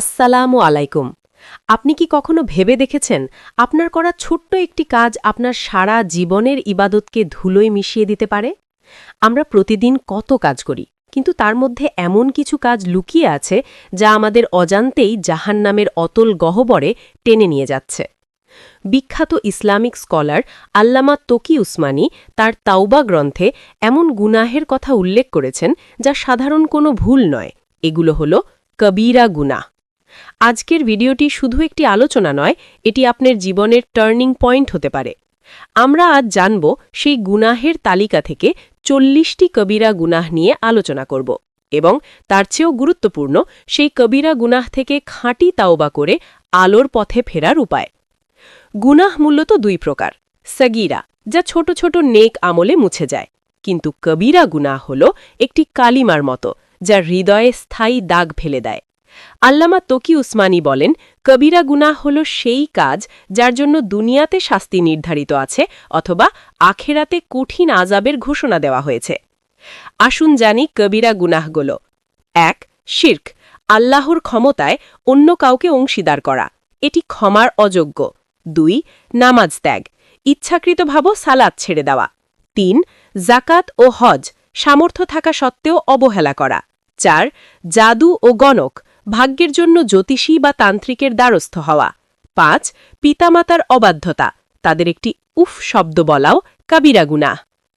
আসসালামু আলাইকুম। আপনি কি কখনো ভেবে দেখেছেন আপনার করা ছোট্ট একটি কাজ আপনার সারা জীবনের ইবাদতকে ধুলোয় মিশিয়ে দিতে পারে? আমরা প্রতিদিন কত কাজ করি, কিন্তু তার মধ্যে এমন কিছু কাজ লুকিয়ে আছে যা আমাদের অজান্তেই জাহান্নামের অতল গহ্বরে টেনে নিয়ে যাচ্ছে। বিখ্যাত ইসলামিক স্কলার আল্লামা তকি উসমানী তার তাওবা গ্রন্থে এমন গুনাহের কথা উল্লেখ করেছেন যা সাধারণ কোনো ভুল নয়। এগুলো হল কবিরা গুনাহ। আজকের ভিডিওটি শুধু একটি আলোচনা নয়, এটি আপনার জীবনের টার্নিং পয়েন্ট হতে পারে। আমরা আজ জানব সেই গুনাহের তালিকা থেকে চল্লিশটি কবিরা গুনাহ নিয়ে আলোচনা করব এবং তার চেয়েও গুরুত্বপূর্ণ সেই কবিরা গুনাহ থেকে খাঁটি তাওবা করে আলোর পথে ফেরার উপায়। গুনাহ মূলত দুই প্রকার, সগিরা, যা ছোট ছোট নেক আমলে মুছে যায়। কিন্তু কবিরা গুনাহ হল একটি কালিমার মতো, যা হৃদয়ে স্থায়ী দাগ ফেলে দেয়। আল্লামা তকি উসমানী বলেন, কবিরা গুনাহ হল সেই কাজ যার জন্য দুনিয়াতে শাস্তি নির্ধারিত আছে অথবা আখেরাতে কঠিন আজাবের ঘোষণা দেওয়া হয়েছে। আসুন জানি কবিরা গুনাহগুলো। এক, শির্ক, আল্লাহর ক্ষমতায় অন্য কাউকে অংশীদার করা, এটি ক্ষমার অযোগ্য। দুই, নামাজ ত্যাগ ইচ্ছাকৃতভাব সালাদ ছেড়ে দেওয়া। তিন জাকাত ও হজ, সামর্থ্য থাকা সত্ত্বেও অবহেলা করা। চার, জাদু ও গণক ভাগ্যের জন্য জ্যোতিষী বা তান্ত্রিকের দ্বারস্থ হওয়া। পাঁচ, পিতামাতার অবাধ্যতা। তাদের একটি উফ শব্দ বলাও কাবিরা গুনাহ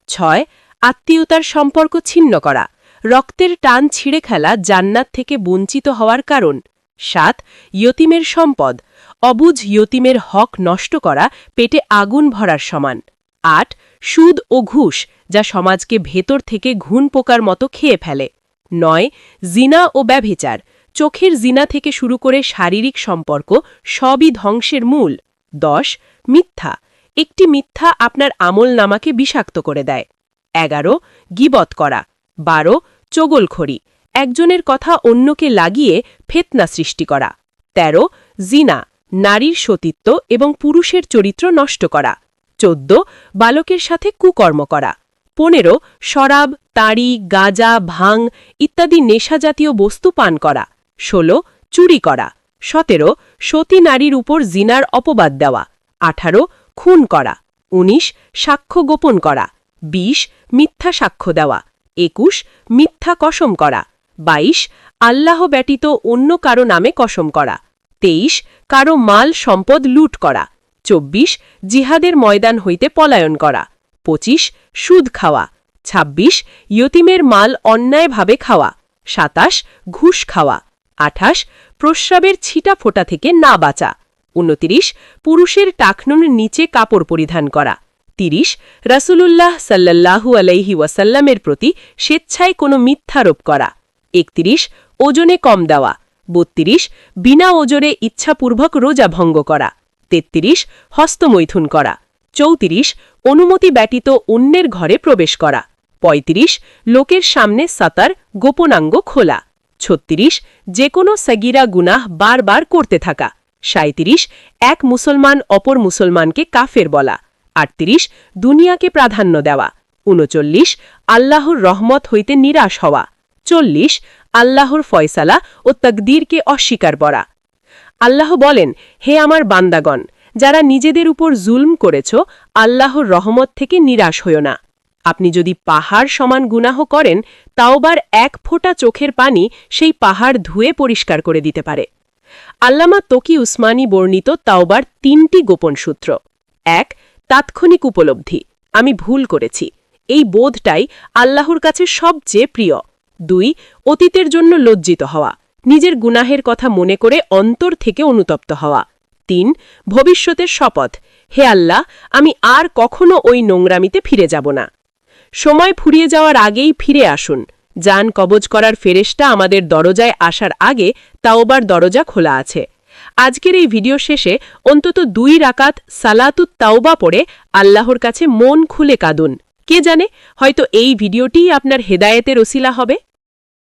ছয়, আত্মীয়তার সম্পর্ক ছিন্ন করা। রক্তের টান ছিঁড়ে খেলা জান্নাত থেকে বঞ্চিত হওয়ার কারণ। সাত, ইয়তিমের সম্পদ। অবুঝ ইয়তিমের হক নষ্ট করা পেটে আগুন ভরার সমান। আট, সুদ ও ঘুষ, যা সমাজকে ভেতর থেকে ঘুণ পোকার মতো খেয়ে ফেলে। নয়, জিনা ও ব্যভিচার। চোখের জিনা থেকে শুরু করে শারীরিক সম্পর্ক সবই ধ্বংসের মূল। দশ, মিথ্যা। একটি মিথ্যা আপনার আমল নামাকে বিষাক্ত করে দেয়। এগারো, গিবত করা। বারো, চগলখড়ি। একজনের কথা অন্যকে লাগিয়ে ফেতনা সৃষ্টি করা। ১৩ জিনা। নারীর সতীত্ব এবং পুরুষের চরিত্র নষ্ট করা। চোদ্দ, বালকের সাথে কুকর্ম করা। পনেরো, শরাব তাড়ি গাজা, ভাং ইত্যাদি নেশাজাতীয় বস্তু পান করা। ষোলো, চুরি করা। সতেরো, সতী নারীর উপর জিনার অপবাদ দেওয়া। আঠারো, খুন করা। ১৯ সাক্ষ্য গোপন করা। ২০ মিথ্যা সাক্ষ্য দেওয়া। একুশ, মিথ্যা কসম করা। ২২ আল্লাহ ব্যতীত অন্য কারও নামে কসম করা। তেইশ, কারও মাল, সম্পদ লুট করা। ২৪ জিহাদের ময়দান হইতে পলায়ন করা। ২৫ সুদ খাওয়া। ২৬ ইয়তিমের মাল অন্যায়ভাবে খাওয়া। সাতাশ, ঘুষ খাওয়া। আঠাশ, প্রস্রাবের ছিটা ফোটা থেকে না বাঁচা। উনতিরিশ, পুরুষের টাকনুর নিচে কাপড় পরিধান করা। তিরিশ, রাসূলুল্লাহ সাল্লাল্লাহু আলাইহি ওয়াসাল্লামের প্রতি স্বেচ্ছায় কোনো মিথ্যারোপ করা। একত্রিশ, ওজনে কম দেওয়া। বত্রিশ, বিনা ওজরে ইচ্ছাপূর্বক রোজা ভঙ্গ করা। তেত্রিশ, হস্তমৈথুন করা। চৌত্রিশ, অনুমতি ব্যতীত অন্যের ঘরে প্রবেশ করা। ৩৫ লোকের সামনে সাতার গোপনাঙ্গ খোলা। ছত্রিশ যে কোনো সগিরা গুনাহ বারবার করতে থাকা। সাঁত্রিশ এক মুসলমান অপর মুসলমানকে কাফের বলা। আটত্রিশ, দুনিয়াকে প্রাধান্য দেওয়া। উনচল্লিশ, আল্লাহর রহমত হইতে নিরাশ হওয়া। চল্লিশ, আল্লাহর ফয়সালা ও তকদীরকে অস্বীকার করা। আল্লাহ বলেন, হে আমার বান্দাগণ, যারা নিজেদের উপর জুলম করেছ, আল্লাহর রহমত থেকে নিরাশ হইও না। আপনি যদি পাহাড় সমান গুনাহ করেন, তাওবার এক ফোঁটা চোখের পানি সেই পাহাড় ধুয়ে পরিষ্কার করে দিতে পারে। আল্লামা তকি উসমানী বর্ণিত তাওবার তিনটি গোপন সূত্র। এক, তাৎক্ষণিক উপলব্ধি। আমি ভুল করেছি। এই বোধটাই আল্লাহর কাছে সবচেয়ে প্রিয়। দুই, অতীতের জন্য লজ্জিত হওয়া। নিজের গুনাহের কথা মনে করে অন্তর থেকে অনুতপ্ত হওয়া। তিন, ভবিষ্যতের শপথ। হে আল্লাহ, আমি আর কখনো ওই নোংরামিতে ফিরে যাব না। সময় ফুরিয়ে যাওয়ার আগেই ফিরে আসুন। যান কবজ করার ফেরেশটা আমাদের দরজায় আসার আগে তাওবার দরজা খোলা আছে। আজকের এই ভিডিও শেষে অন্তত দুই রাকাত সালাতুত তাওবা পড়ে আল্লাহর কাছে মন খুলে কাঁদুন। কে জানে, হয়তো এই ভিডিওটিই আপনার হেদায়েতের ওসিলা হবে?